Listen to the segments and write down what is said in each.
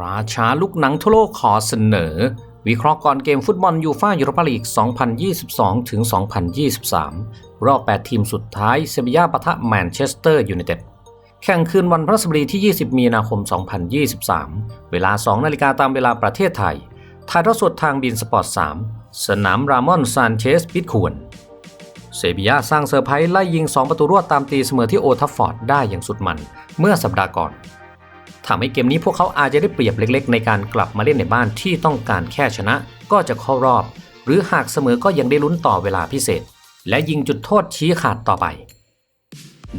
ราชาลูกหนังทั่วโลกขอเสนอ วิเคราะห์ก่อนเกมฟุตบอลยูฟ่ายูโรปาลีก 2022 ถึง 2023 รอบ 8 ทีมสุดท้ายเซบียาปะทะแมนเชสเตอร์ยูไนเต็ดแข่งคืนวันพฤหัสบดีที่ 20 มีนาคม 2023 เวลา 2 นาฬิกาตามเวลาประเทศไทย ถ่ายทอดสดทางบินสปอร์ต 3 สนามรามอนซานเชสปิดควรเซบียาสร้างเซอร์ไพรส์ไล่ยิง 2 ประตูรวดตามตีเสมอที่โอทัฟฟอร์ดได้อย่างสุดมัน เมื่อสัปดาห์ก่อน ทำให้เกมนี้พวกเขาอาจจะได้เปรียบเล็ก ๆ ในการกลับมาเล่นในบ้านที่ต้องการแค่ชนะ ก็จะเข้ารอบ หรือหากเสมอก็ยังได้ลุ้นต่อเวลาพิเศษ และยิงจุดโทษชี้ขาดต่อไป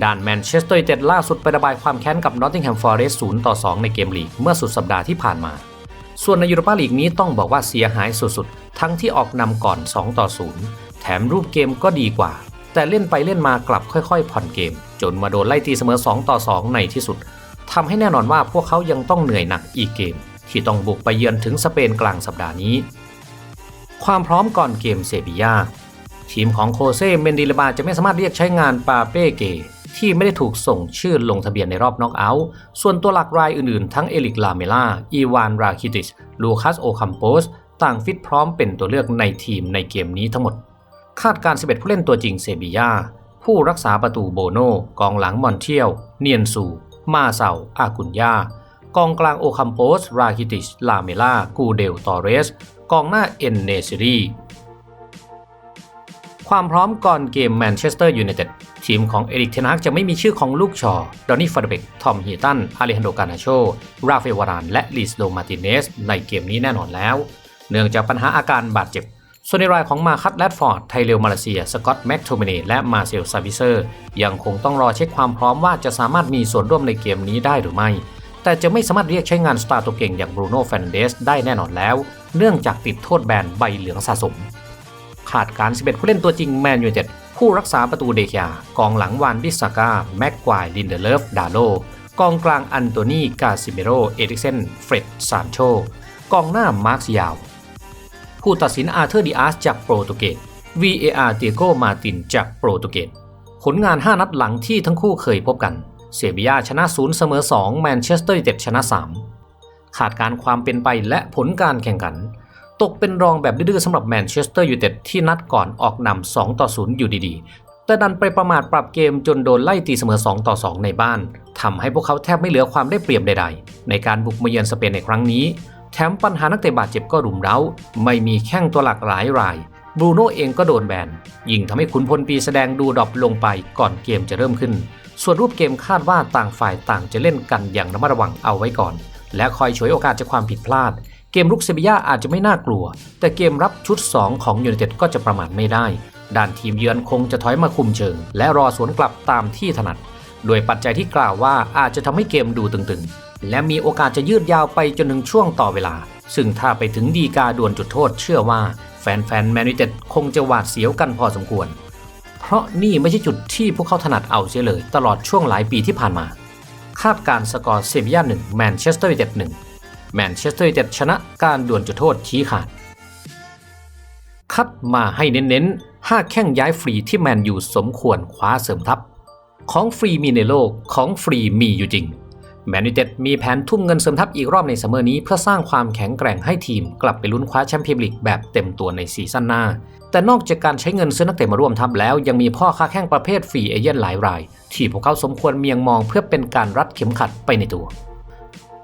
ด้านแมนเชสเตอร์ยูไนเต็ดล่าสุดไประบายความแค้นกับนอตติงแฮมฟอร์เรสต์0ต่อ 2 ในเกมลีกเมื่อสุดสัปดาห์ที่ผ่านมา ส่วนในยูโรปาลีกนี้ต้องบอกว่าเสียหายสุดๆ ทั้งที่ออกนำก่อน 2 ต่อ 0 แถมรูปเกมก็ดีกว่า แต่เล่นไปเล่นมากลับค่อยๆ ผ่อนเกม จนมาโดนไล่ตีเสมอ 2 ต่อ 2 ในที่สุด ทำให้แน่นอนว่าพวกเขายังต้องเหนื่อยหนักอีกเกม ที่ต้องบุกไปเยือนถึงสเปนกลางสัปดาห์นี้ ความพร้อมก่อนเกมเซบียาทีมของโคเซ่เมนดิลบาจะไม่สามารถเรียกใช้งานปาเป้เกที่ไม่ได้ถูกส่งชื่อลงทะเบียนในรอบน็อกเอาท์ ส่วนตัวหลักรายอื่นๆ ทั้งเอลิกลาเมล่า อีวาน ราคิติส ลูคัส โอคัมโปส ต่างฟิตพร้อมเป็นตัวเลือกในทีมในเกมนี้ทั้งหมด คาดการ 11 ผู้เล่นตัวจริงเซบียา ผู้รักษาประตูโบโน กองหลังมอนเทียลเนียนซู มาเซาอากุนยากองกลางโอคัมโปส ราคิติสลาเมล่า กูเดล ตอเรส กองหน้าเอนเนซิรีความพร้อมก่อนเกมแมนเชสเตอร์ยูไนเต็ดทีมของเอริกเทนฮักจะไม่มีชื่อของลูกชอ ดอนนี่ฟาร์เบก ทอมฮีตัน อาเลฮันโดกานาโช ราเฟลวาราน และลิสโดมาติเนส ในเกมนี้แน่นอนแล้ว เนื่องจากปัญหาอาการบาดเจ็บ ส่วนในรายของมาคัตแรดฟอร์ด ไทเลลมาเลเซีย สกอตแม็กโทเมเนและมาเซลซาวิเซอร์ ยังคงต้องรอเช็คความพร้อมว่าจะสามารถมีส่วนร่วมในเกมนี้ได้หรือไม่ แต่จะไม่สามารถเรียกใช้งานสตาร์ตัวเก่งอย่างบรูโน่แฟนเดสได้แน่นอนแล้ว เนื่องจากติดโทษแบนใบเหลืองสะสม ขาดการ 11 ผู้เล่นตัวจริงแมนยูเต็ดผู้รักษาประตูเดคยากองหลังวานบิสซาก้าแม็กควายลินเดเลฟดาโลกองกลางอันโตนีกาซิเมโรเอริกเซนเฟร็ดซานโชกองหน้ามาร์คยาว ผู้ตัดสินอาเธอร์ดิอาสจากโปรตุเกส VAR เตียโกมาตินจากโปรตุเกส ผลงาน 5 นัดหลังที่ทั้งคู่เคยพบกัน เซบียาชนะ 0 เสมอ 2 แมนเชสเตอร์ยูไนเต็ดชนะ 3 ขาดการความเป็นไปและผลการแข่งขัน ตกเป็นรองแบบดื้อๆสำหรับแมนเชสเตอร์ยูไนเต็ดที่นัดก่อนออกนำ2ต่อ0อยู่ดีๆ แต่ดันไปประมาทปรับเกมจนโดนไล่ตีเสมอ 2 ต่อ 2 ในบ้านทำให้พวกเขาแทบไม่เหลือความได้เปรียบใดๆ ในการบุกมาเยือนสเปนในครั้งนี้ แถมปัญหานักเตะบาดเจ็บก็รุมเร้า ไม่มีแข้งตัวหลักหลายรายบรูโน่เองก็โดนแบน ยิ่งทำให้ขุนพลปีแสดงดูดรอปลงไปก่อนเกมจะเริ่มขึ้น ส่วนรูปเกมคาดว่าต่างฝ่ายต่างจะเล่นกันอย่างระมัดระวังเอาไว้ก่อน และคอยฉวยโอกาสจากความผิดพลาด เกมรุกเซบียาอาจจะไม่น่ากลัว แต่เกมรับชุด 2 ของยูไนเต็ดก็จะประมาทไม่ได้ ด้านทีมเยือนคงจะถอยมาคุมเชิง และรอสวนกลับตามที่ถนัด โดยปัจจัยที่กล่าวว่าอาจจะทำให้เกมดูตึงๆ และมีโอกาสจะยืดยาวไปจนถึงช่วงต่อเวลา ซึ่งถ้าไปถึงดีกาดวลจุดโทษเชื่อว่าแฟนๆแมนยูเต็ดคงจะหวาดเสียวกันพอสมควร เพราะนี่ไม่ใช่จุดที่พวกเขาถนัดเอาเสียเลย ตลอดช่วงหลายปีที่ผ่านมา คาดการสกอร์เซบียา1แมนเชสเตอร์ยูไนเต็ด1แมนเชสเตอร์ยูไนเต็ดชนะการดวลจุดโทษชี้ขาด คัดมาให้เน้นๆ 5 แข้งย้ายฟรีที่แมนยูสมควรคว้าเสริมทัพ ของฟรีมีในโลกของฟรีมีอยู่จริงแมนยูเต็ดมีแผนทุ่มเงินเสริมทัพอีกรอบในซัมเมอร์นี้เพื่อสร้างความแข็งแกร่งให้ทีมกลับไปลุ้นคว้าแชมเปี้ยนลีกแบบเต็มตัวในซีซั่นหน้า แต่นอกจากการใช้เงินซื้อนักเตะมาร่วมทัพแล้วยังมีพ่อค้าแข้งประเภทฟรีเอเย่นหลายราย ที่พวกเขาสมควรเมียงมองเพื่อเป็นการรัดเข็มขัดไปในตัว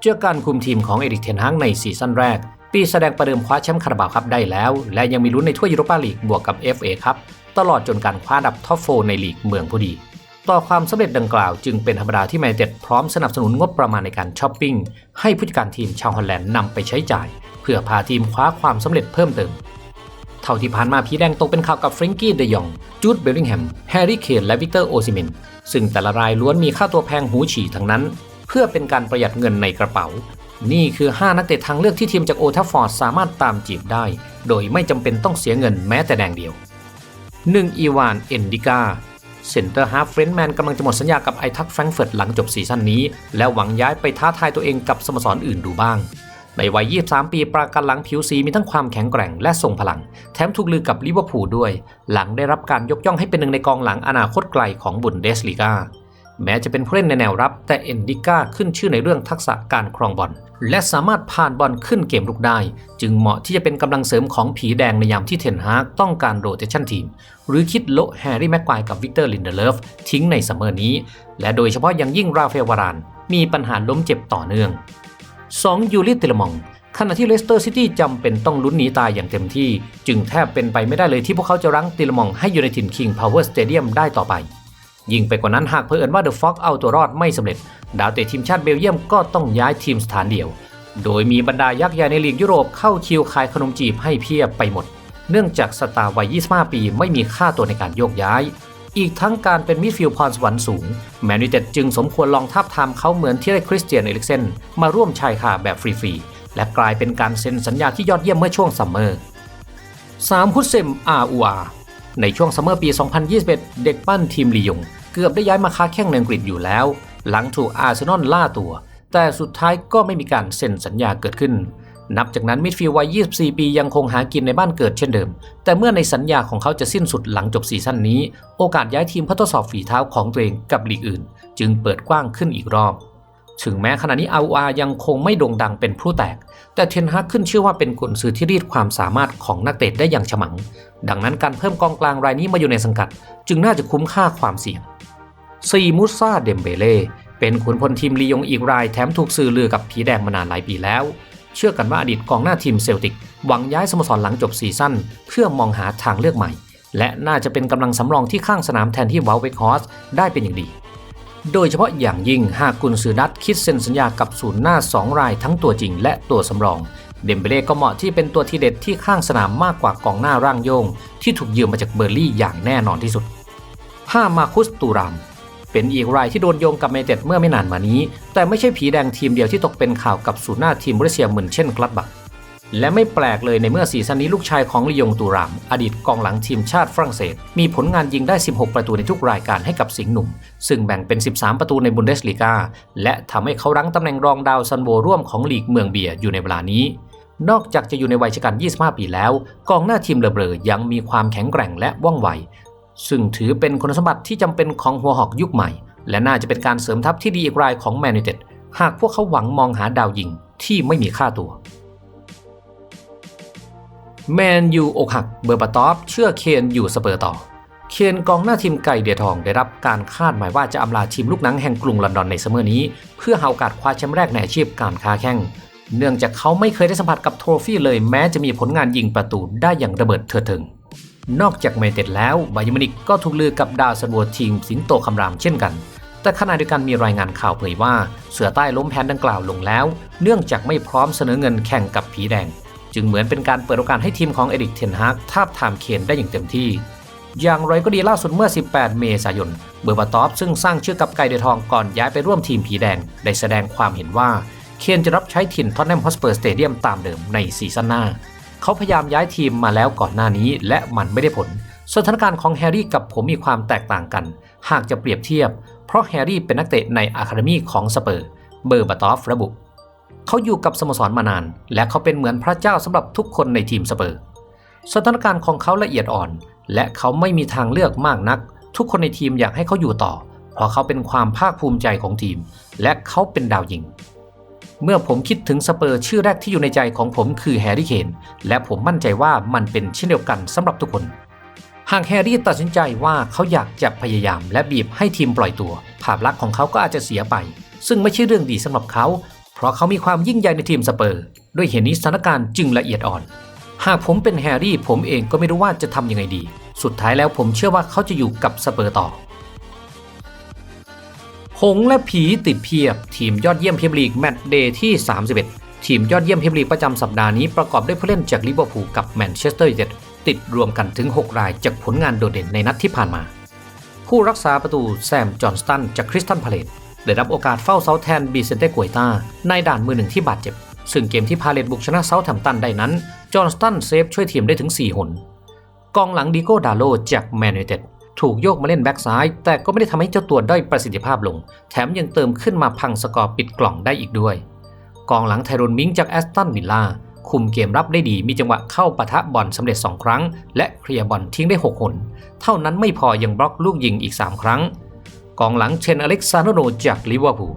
เจอการคุมทีมของเอริกเทนฮังในซีซั่นแรก ปีแสดงประเดิมคว้าแชมป์คาราบาวครับได้แล้ว และยังมีลุ้นในถ้วยยูโรปาลีกบวกกับ FA ครับตลอดจนการคว้าดับท็อปโฟในลีกเมืองผู้ดี ต่อความสำเร็จดังกล่าวจึงเป็นธรรมดาที่แมนเต็ดพร้อมสนับสนุนงบประมาณในการช้อปปิ้ง ให้ผู้จัดการทีมชาวฮอลแลนด์นำไปใช้จ่าย เพื่อพาทีมคว้าความสำเร็จเพิ่มเติม เท่าที่ผ่านมาพีแดงตกเป็นข่าวกับเฟรงกี้เดยอง จูดเบลลิงแฮม แฮร์รี่เคนและวิกเตอร์โอซิเมนซึ่งแต่ละรายล้วนมีค่าตัวแพงหูฉี่ทั้งนั้น เพื่อเป็นการประหยัดเงินในกระเป๋า นี่คือ 5 นักเตะทางเลือกที่ทีมจากโอทัฟฟอร์ดสามารถตามจีบได้ โดยไม่จำเป็นต้องเสียเงินแม้แต่แดงเดียว 1. อีวานเอนดิกา เซนเตอร์ฮาร์ฟเฟรนแมนกำลังจะหมดสัญญากับไอทักแฟรงเฟิร์ตหลังจบซีซั่นนี้ และหวังย้ายไปท้าทายตัวเองกับสโมสรอื่นดูบ้าง ในวัย 23 ปีปราการหลังผิวสีมีทั้งความแข็งแกร่งและทรงพลัง แถมถูกลือกับลิเวอร์พูลด้วย หลังได้รับการยกย่องให้เป็นหนึ่งในกองหลังอนาคตไกลของบุนเดสลีกา แม้จะเป็นผู้เล่นในแนวรับ แต่เอนดิก้าขึ้นชื่อในเรื่องทักษะการครองบอล และสามารถผ่านบอลขึ้นเกมลุกได้ จึงเหมาะที่จะเป็นกำลังเสริมของผีแดงในยามที่เทนฮากต้องการโรเตชันทีม หรือคิดโละแฮร์รี่แม็กควายกับวิกเตอร์ลินเดเลฟทิ้งในซัมเมอร์นี้ และโดยเฉพาะอย่างยิ่งราฟาเอลวาราน มีปัญหาล้มเจ็บต่อเนื่อง 2. ยูริตเลมองขณะที่เลสเตอร์ซิตี้จำเป็นต้องลุ้นหนีตายอย่างเต็มที่ จึงแทบเป็นไปไม่ได้เลยที่พวกเขาจะรั้งติลมองให้อยู่ในถิ่นคิงพาวเวอร์สเตเดียมได้ต่อไป ยิ่งไปกว่านั้นหากเผอิญว่าเดอะฟ็อกเอาตัวรอดไม่สำเร็จ ดาวเตะทีมชาติเบลเยียมก็ต้องย้ายทีมสถานเดียว โดยมีบรรดายักษ์ใหญ่ในลีกยุโรปเข้าคิวขายขนมจีบให้เพียบไปหมด เนื่องจากสตาร์วัย 25 ปีไม่มีค่าตัวในการโยกย้าย อีกทั้งการเป็นมิดฟิลด์พรสวรรค์สูง แมนยูเต็ดจึงสมควรลองทับทามเขาเหมือนที่ได้คริสเตียนเอลิกเซนมาร่วมชายคาแบบฟรีๆและกลายเป็นการเซ็นสัญญาที่ยอดเยี่ยมเมื่อช่วงซัมเมอร์ 3. ฮุสเซมอาอูอาในช่วงซัมเมอร์ปี 2021 เด็กปั้นทีมลียง เกือบได้ย้ายมาค้าแข่งในอังกฤษอยู่แล้ว หลังถูกอาร์เซนอลล่าตัว แต่สุดท้ายก็ไม่มีการเซ็นสัญญาเกิดขึ้น นับจากนั้นมิดฟิลด์วัย 24 ปียังคงหากินในบ้านเกิดเช่นเดิม แต่เมื่อในสัญญาของเขาจะสิ้นสุดหลังจบซีซั่นนี้ โอกาสย้ายทีมเพื่อทดสอบฝีเท้าของตัวเองกับลีกอื่น จึงเปิดกว้างขึ้นอีกรอบถึงแม้ขณะนี้อาอายังคงไม่โด่งดังเป็นผู้แตก แต่เทนฮากขึ้นชื่อว่าเป็นกุนซือที่รีดความสามารถของนักเตะได้อย่างฉมัง ดังนั้นการเพิ่มกองกลางรายนี้มาอยู่ในสังกัด จึงน่าจะคุ้มค่าความเสี่ยง ซีมุซาเดมเบเล่เป็นขุนพลทีมลียงอีกรายแถมถูกสื่อลือกับผีแดงมานานหลายปีแล้ว เชื่อกันว่าอดีตกองหน้าทีมเซลติก หวังย้ายสโมสรหลังจบซีซั่นเพื่อมองหาทางเลือกใหม่ และน่าจะเป็นกำลังสำรองที่ข้างสนามแทนที่วอลเวคฮอสได้เป็นอย่างดี โดยเฉพาะอย่างยิ่งหากกุนซือนัดคิดเซ็นสัญญากับศูนย์หน้า 2 รายทั้งตัวจริง และตัวสำรองเดมเบเล่ก็เหมาะที่เป็นตัวทีเด็ดที่ข้างสนามมากกว่ากองหน้าร่างโยง ที่ถูกยืมมาจากเบอร์ลี่อย่างแน่นอนที่สุด 5. มาคุสตูราม เป็นอีกรายที่โดนโยงกับเมเต็ดเมื่อไม่นานมานี้ แต่ไม่ใช่ผีแดงทีมเดียวที่ตกเป็นข่าวกับศูนย์หน้าทีมบริเซียเหมือนเช่นกลัดบักและไม่แปลกเลยในเมื่อซีซั่นนี้ลูกชายของลียงตูราม อดีตกองหลังทีมชาติฝรั่งเศส มีผลงานยิงได้ 16 ประตูในทุกรายการให้กับสิงห์หนุ่ม ซึ่งแบ่งเป็น 13 ประตูในบุนเดสลีกาและทำให้เขารั้งตำแหน่งรองดาวซันโวร่วมของลีกเมืองเบียร์อยู่ในเวลานี้ นอกจากจะอยู่ในวัยชะกัน 25 ปีแล้ว กองหน้าทีมเลเบรอยังมีความแข็งแกร่งและว่องไว ซึ่งถือเป็นคุณสมบัติที่จำเป็นของหัวหอกยุคใหม่ และน่าจะเป็นการเสริมทัพที่ดีอีกรายของแมนยูเต็ดหากพวกเขาหวังมองหาดาวยิงที่ไม่มีค่าตัว แมนยูอกหักเบอร์บาตอฟเชื่อเคนอยู่สเปอร์ต่อ เคนกองหน้าทีมไก่เดียทองได้รับการคาดหมายว่าจะอำลาทีมลูกหนังแห่งกรุงลอนดอนในซัมเมอร์นี้ เพื่อหาโอกาสคว้าแชมป์แรกในอาชีพการค้าแข่งเนื่องจากเขาไม่เคยได้สัมผัสกับโทรฟี่เลยแม้จะมีผลงานยิงประตูได้อย่างระเบิดเถิดเทิง นอกจากเมเต็ดแล้วไบาเยร์มินิกก็ถูกลือกับดาวซันโวทีมสิงโตคำรามเช่นกัน แต่ขณะเดียวกันมีรายงานข่าวเผยว่า เสือใต้ล้มแผนดังกล่าวลงแล้ว เนื่องจากไม่พร้อมเสนอเงินแข่งกับผีแดง จึงเหมือนเป็นการเปิดโอกาสให้ทีมของเอริกเทนฮากทาบทามเคนได้อย่างเต็มที่ อย่างไรก็ดีล่าสุดเมื่อ 18 เมษายน เบอร์บาตอฟซึ่งสร้างชื่อกับไก่เดทองก่อนย้ายไปร่วมทีมผีแดงได้แสดงความเห็นว่าเคนจะรับใช้ถิ่นท็อตแนมฮอสเปอร์สเตเดียมตามเดิมในซีซั่นหน้า เขาพยายามย้ายทีมมาแล้วก่อนหน้านี้ และมันไม่ได้ผล สถานการณ์ของแฮร์รี่กับผมมีความแตกต่างกัน หากจะเปรียบเทียบ เพราะแฮร์รี่เป็นนักเตะในอะคาเดมีของสเปอร์ เบอร์บาตอฟระบุ เขาอยู่กับสโมสรมานาน และเขาเป็นเหมือนพระเจ้าสำหรับทุกคนในทีมสเปอร์ สถานการณ์ของเขาละเอียดอ่อน และเขาไม่มีทางเลือกมากนัก ทุกคนในทีมอยากให้เขาอยู่ต่อ เพราะเขาเป็นความภาคภูมิใจของทีม และเขาเป็นดาวยิง เมื่อผมคิดถึงสเปอร์ชื่อแรกที่อยู่ในใจของผมคือแฮร์รี่เคนและผมมั่นใจว่ามันเป็นเช่นเดียวกันสำหรับทุกคน หากแฮร์รี่ตัดสินใจว่าเขาอยากจะพยายามและบีบให้ทีมปล่อยตัว ภาพลักษณ์ของเขาก็อาจจะเสียไป ซึ่งไม่ใช่เรื่องดีสำหรับเขา เพราะเขามีความยิ่งใหญ่ในทีมสเปอร์ ด้วยเหตุนี้สถานการณ์จึงละเอียดอ่อน หากผมเป็นแฮร์รี่ผมเองก็ไม่รู้ว่าจะทำยังไงดี สุดท้ายแล้วผมเชื่อว่าเขาจะอยู่กับสเปอร์ต่อ หงและผีติดเพียบ ทีมยอดเยี่ยมเมียร์ลีกแมตช์เดย์ที่ 31 ทีมยอดเยี่ยมเมียร์ลีกประจำสัปดาห์นี้ประกอบด้วยผู้เล่นจากลิเวอร์พูลกับแมนเชสเตอร์ยูไนเต็ดติดรวมกันถึง 6 รายจากผลงานโดดเด่นในนัดที่ผ่านมา ผู้รักษาประตูแซม จอห์นสตันจากคริสตันพาเลตได้รับโอกาสเฝ้าเซาแทนบีเซนเต้กวยตาในด่านมือหนึ่งที่บาดเจ็บ ซึ่งเกมที่พาเลตบุกชนะเซาแธมตันได้นั้น จอห์นสตันเซฟช่วยทีมได้ถึง 4 หน กองหลังดิโก้ดาโลจากแมนยูไนเต็ด ถูกโยกมาเล่นแบ็กซ้าย แต่ก็ไม่ได้ทำให้เจ้าตัวด้อยประสิทธิภาพลง แถมยังเติมขึ้นมาพังสกอร์ปิดกล่องได้อีกด้วย กองหลังไทโรนมิงจากแอสตันวิลล่าคุมเกมรับได้ดีมีจังหวะเข้าปะทะบอลสำเร็จ 2 ครั้ง และเคลียร์บอลทิ้งได้ 6 หน เท่านั้นไม่พอยังบล็อกลูกยิงอีก 3 ครั้ง กองหลังเชนอเล็กซานโนจากลิเวอร์พูล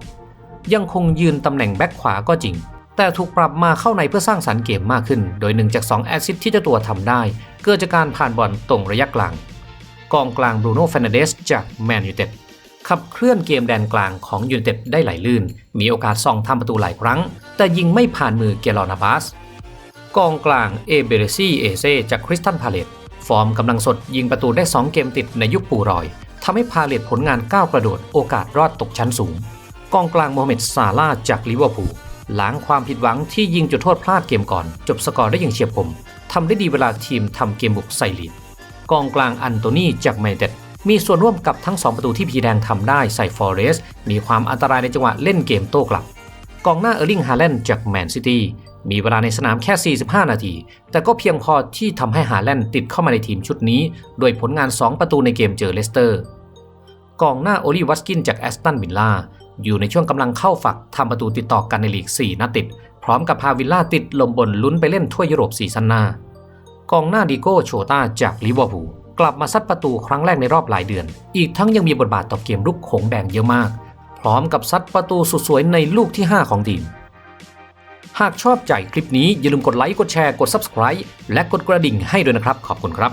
ยังคงยืนตำแหน่งแบ็คขวาก็จริง แต่ถูกปรับมาเข้าในเพื่อสร้างสรรค์เกมมากขึ้น โดยหนึ่งจาก2แอซิสที่เจ้าตัวทำได้ เกิดจากการผ่านบอลตรงระยะกลาง กองกลางบรูโน่เฟนเดสจากแมนยูเต็ดขับเคลื่อนเกมแดนกลางของยูเต็ดได้ไหลลื่น มีโอกาสส่องทำประตูหลายครั้ง แต่ยิงไม่ผ่านมือเกลอนาบาส กองกลางเอเบเรซี่เอเซจากคริสตันพาเลตฟอร์มกำลังสดยิงประตูได้ 2 เกมติดในยุคปูรอยทำให้พาเลตผลงานก้าวกระโดดโอกาสรอดตกชั้นสูง กองกลางโมฮัมเหม็ดซาลาจากลิเวอร์พูลล้างความผิดหวังที่ยิงจุดโทษพลาดเกมก่อน จบสกอร์ได้อย่างเฉียบคมทำได้ดีเวลาทีมทำเกมบุกใส่ลีด กองกลางอันโตนีจากแมนเต็ดมีส่วนร่วมกับทั้ง 2 ประตูที่พีแดงทำได้ใส่ฟอร์เรสมีความอันตรายในจังหวะเล่นเกมโต้กลับ กองหน้าเออร์ลิงฮาแลนด์จากแมนซิตี้มีเวลาในสนามแค่ 45 นาที แต่ก็เพียงพอที่ทำให้ฮาแลนด์ติดเข้ามาในทีมชุดนี้ โดยผลงาน 2 ประตูในเกมเจอเลสเตอร์ กองหน้าโอลีวัสกินจากแอสตันวิลล่าอยู่ในช่วงกำลังเข้าฝักทำประตูติดต่อกันในลีก 4นัดติด พร้อมกับพาวิลล่าติดลมบนลุ้นไปเล่นถ้วยยุโรปซีซั่นหน้า กองหน้าดิโก้โชตาจากลิเวอร์พูลกลับมาซัดประตูครั้งแรกในรอบหลายเดือน อีกทั้งยังมีบทบาทต่อเกมลุกโขงแดงเยอะมาก พร้อมกับซัดประตูสุดสวยในลูกที่ 5 ของทีม หากชอบใจคลิปนี้อย่าลืมกดไลค์ กดแชร์ กด Subscribe และกดกระดิ่งให้ด้วยนะครับ ขอบคุณครับ